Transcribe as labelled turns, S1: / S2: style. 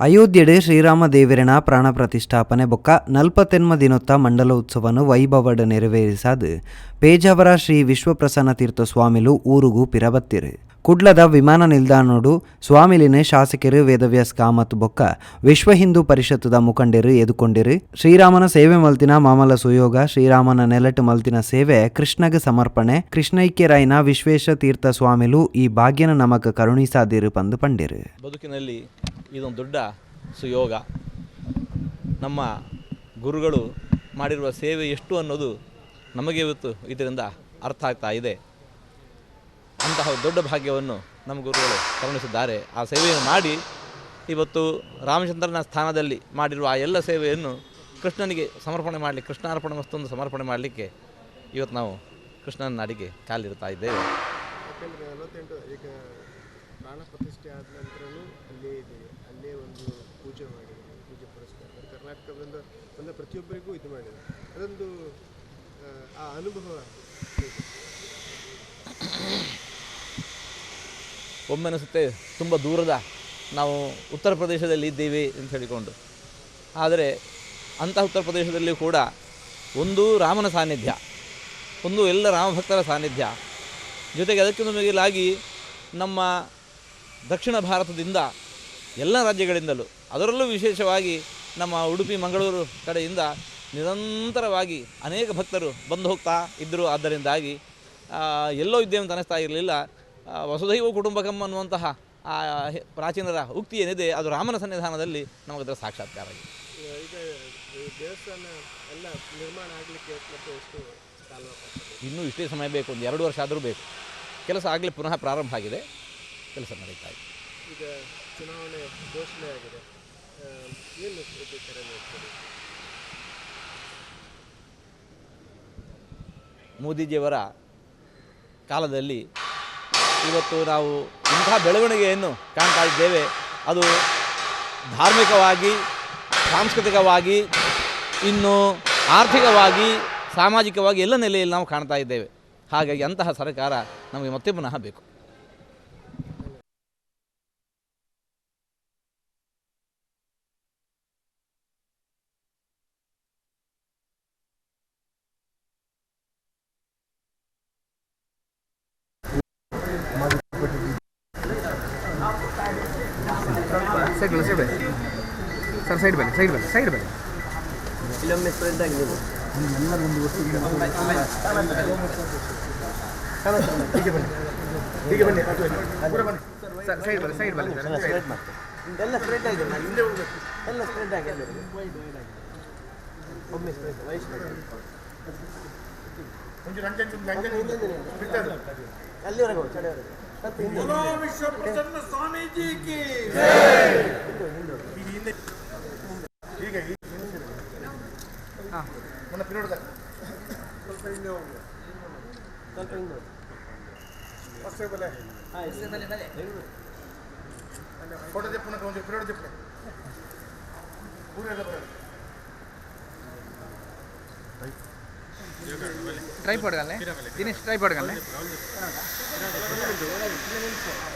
S1: ಅಯೋಧ್ಯೆಡೆ ಶ್ರೀರಾಮದೇವರಿನ ಪ್ರಾಣ ಪ್ರತಿಷ್ಠಾಪನೆ ಬೊಕ್ಕ ನಲ್ಪತ್ತೆನ್ಮ ದಿನೊತ್ತ ಮಂಡಲ ಉತ್ಸವನು ವೈಭವಡ ನೆರವೇರಿಸಾದು ಪೇಜಾವರ ಶ್ರೀ ವಿಶ್ವಪ್ರಸನ್ನ ತೀರ್ಥ ಸ್ವಾಮಿಲು ಊರುಗು ಪಿರಬತ್ತಿರು. ಕುಡ್ಲದ ವಿಮಾನ ನಿಲ್ದಾಣೋಡು ಸ್ವಾಮಿಲಿನ ಶಾಸಕರು ವೇದವ್ಯಾಸ್ ಕಾಮತ್ ಬೊಕ್ಕ ವಿಶ್ವ ಹಿಂದೂ ಪರಿಷತ್ತದ ಮುಖಂಡರು ಎದುಕೊಂಡಿರು. ಶ್ರೀರಾಮನ ಸೇವೆ ಮಲ್ತಿನ ಮಾಮಲ ಸುಯೋಗ, ಶ್ರೀರಾಮನ ನೆಲಟು ಮಲ್ತಿನ ಸೇವೆ ಕೃಷ್ಣಗೆ ಸಮರ್ಪಣೆ ಕೃಷ್ಣೈಕ್ಯರಾಯನ ವಿಶ್ವೇಶ ತೀರ್ಥ ಸ್ವಾಮಿಲು ಈ ಭಾಗ್ಯನ ನಮಕ ಕರುಣಿಸಾದಿರು ಪಂದು ಪಂಡಿರು.
S2: ಬದುಕಿನಲ್ಲಿ ಇದೊಂದು ದೊಡ್ಡ ಸುಯೋಗ. ನಮ್ಮ ಗುರುಗಳು ಮಾಡಿರುವ ಸೇವೆ ಎಷ್ಟು ಅನ್ನೋದು ನಮಗೆ ಇವತ್ತು ಇದರಿಂದ ಅರ್ಥ ಆಗ್ತಾ ಇದೆ. ಅಂತಹ ದೊಡ್ಡ ಭಾಗ್ಯವನ್ನು ನಮ್ಮ ಗುರುಗಳು ಕರುಣಿಸಿದ್ದಾರೆ ಆ ಸೇವೆಯನ್ನು ಮಾಡಿ ಇವತ್ತು ರಾಮಚಂದ್ರನ ಸ್ಥಾನದಲ್ಲಿ ಮಾಡಿರುವ ಆ ಎಲ್ಲ ಸೇವೆಯನ್ನು ಕೃಷ್ಣನಿಗೆ ಸಮರ್ಪಣೆ ಮಾಡಲಿ, ಕೃಷ್ಣಾರ್ಪಣೆ ವಸ್ತುವನ್ನು ಸಮರ್ಪಣೆ ಮಾಡಲಿಕ್ಕೆ ಇವತ್ತು ನಾವು ಕೃಷ್ಣನ ನಾಡಿಗೆ ಕಾಲಿಡ್ತಾ ಇದ್ದೇವೆ.
S3: ಈಗ ಪ್ರಾಣ ಪ್ರತಿಷ್ಠೆ ಆದ ನಂತರನೂ ಅಲ್ಲೇ ಇದ್ದೀವಿ ಅಲ್ಲೇ ಒಂದು ಪೂಜೆ ಮಾಡಿದ್ದಾರೆ ಪೂಜೆ ಪುರಸ್ಕಾರ. ಅಂದರೆ ಕರ್ನಾಟಕದಿಂದ ಬಂದ ಪ್ರತಿಯೊಬ್ಬರಿಗೂ ಇದು ಮಾಡಿದೆ. ಅದೊಂದು ಆ, ಅನುಭವ?
S2: ಒಮ್ಮೆ ಅನಿಸುತ್ತೆ ತುಂಬ ದೂರದ ನಾವು ಉತ್ತರ ಪ್ರದೇಶದಲ್ಲಿ ಇದ್ದೀವಿ ಅಂತ ಹೇಳಿಕೊಂಡು. ಆದರೆ ಅಂತಹ ಉತ್ತರ ಪ್ರದೇಶದಲ್ಲಿ ಕೂಡ ಒಂದು ರಾಮನ ಸಾನ್ನಿಧ್ಯ ಒಂದು ಎಲ್ಲ ರಾಮಭಕ್ತರ ಸಾನ್ನಿಧ್ಯ ಜೊತೆಗೆ ಅದಕ್ಕೆ ನಮಗೆ ಲಾಗಿ ನಮ್ಮ ದಕ್ಷಿಣ ಭಾರತದಿಂದ ಎಲ್ಲ ರಾಜ್ಯಗಳಿಂದಲೂ ಅದರಲ್ಲೂ ವಿಶೇಷವಾಗಿ ನಮ್ಮ ಉಡುಪಿ ಮಂಗಳೂರು ಕಡೆಯಿಂದ ನಿರಂತರವಾಗಿ ಅನೇಕ ಭಕ್ತರು ಬಂದು ಹೋಗ್ತಾ ಇದ್ದರು ಆದ್ದರಿಂದಾಗಿ ಎಲ್ಲೋ ಇದ್ದೇವೆ ಅಂತ ಅನಿಸ್ತಾ ಇರಲಿಲ್ಲ. ವಸುದೈವ ವಸುಧೈವ ಕುಟುಂಬಕಂ ಅನ್ನುವಂತಹ ಆ ಪ್ರಾಚೀನರ ಉಕ್ತಿ ಏನಿದೆ ಅದು ರಾಮನ ಸನ್ನಿಧಾನದಲ್ಲಿ ನಮಗದರ ಸಾಕ್ಷಾತ್ಕಾರ ಆಗಿದೆ.
S3: ಈಗ ಈ ದೇವಸ್ಥಾನ ಎಲ್ಲ ನಿರ್ಮಾಣ ಆಗಲಿಕ್ಕೆ ಎಷ್ಟು ಕಾಲ ಆಗ್ತದೆ?
S2: ಇನ್ನೂ ಇಷ್ಟೇ ಸಮಯ ಬೇಕು ಒಂದು ಎರಡು ವರ್ಷ ಆದರೂ ಬೇಕು. ಕೆಲಸ ಆಗಲಿ ಪುನಃ ಪ್ರಾರಂಭ ಆಗಿದೆ. ಕೆಲಸ ನಡೀತಾ ಇದೆ.
S3: ಈಗ ಚುನಾವಣೆ ಘೋಷಣೆ ಆಗಿದೆ. ನೀಡ್ತೀರಿ
S2: ಮೋದಿಜಿಯವರ ಕಾಲದಲ್ಲಿ ಇವತ್ತು ನಾವು ಇಂಥ ಬೆಳವಣಿಗೆಯನ್ನು ಕಾಣ್ತಾ ಇದ್ದೇವೆ. ಅದು ಧಾರ್ಮಿಕವಾಗಿ, ಸಾಂಸ್ಕೃತಿಕವಾಗಿ, ಇನ್ನು ಆರ್ಥಿಕವಾಗಿ, ಸಾಮಾಜಿಕವಾಗಿ ಎಲ್ಲ ನೆಲೆಯಲ್ಲಿ ನಾವು ಕಾಣ್ತಾ ಇದ್ದೇವೆ. ಹಾಗಾಗಿ ಅಂತಹ ಸರ್ಕಾರ ನಮಗೆ ಮತ್ತೆ ಪುನಃ ಬೇಕು.
S4: ಸೈಡ್ ಬನ್ನಿ ಸೈಡ್ ಬನ್ನಿ. ಸರ್ ಸೈಡ್ ಬನ್ನಿ ಸೈಡ್ ಬನ್ನಿ ಸೈಡ್ ಬನ್ನಿ. ಸರ್ ಸೈಡ್ ಬನ್ನಿ ಸೈಡ್ ಬನ್ನಿ ಸರ್
S3: ಎಲ್ಲ ಸ್ಪ್ರೆಡ್ ಆಗಿದೆ ಹಿಂದೆ ಹೋಗ್ಬೇಕು ಎಲ್ಲ ಸ್ಪ್ರೆಡ್ ಆಗಿದೆ ಒಮ್ಮೆ ಸ್ಪ್ರೆಡ್ ವಯಸ್ಸು ಅಲ್ಲಿವರೆಗೆ ಸ್ವಲ್ಪ ಹಿಂದೆ ಹೋಗಿ ಸ್ವಲ್ಪ ಹಿಂದೆ ಹೋಗಿ
S4: ಟ್ರೈಪಾಡ್ ಗಲ್ಲೆ ದಿನೇಶ್ ಟ್ರೈಪಾಡ್ ಗಲ್ಲೆ ಬನ್ನಿ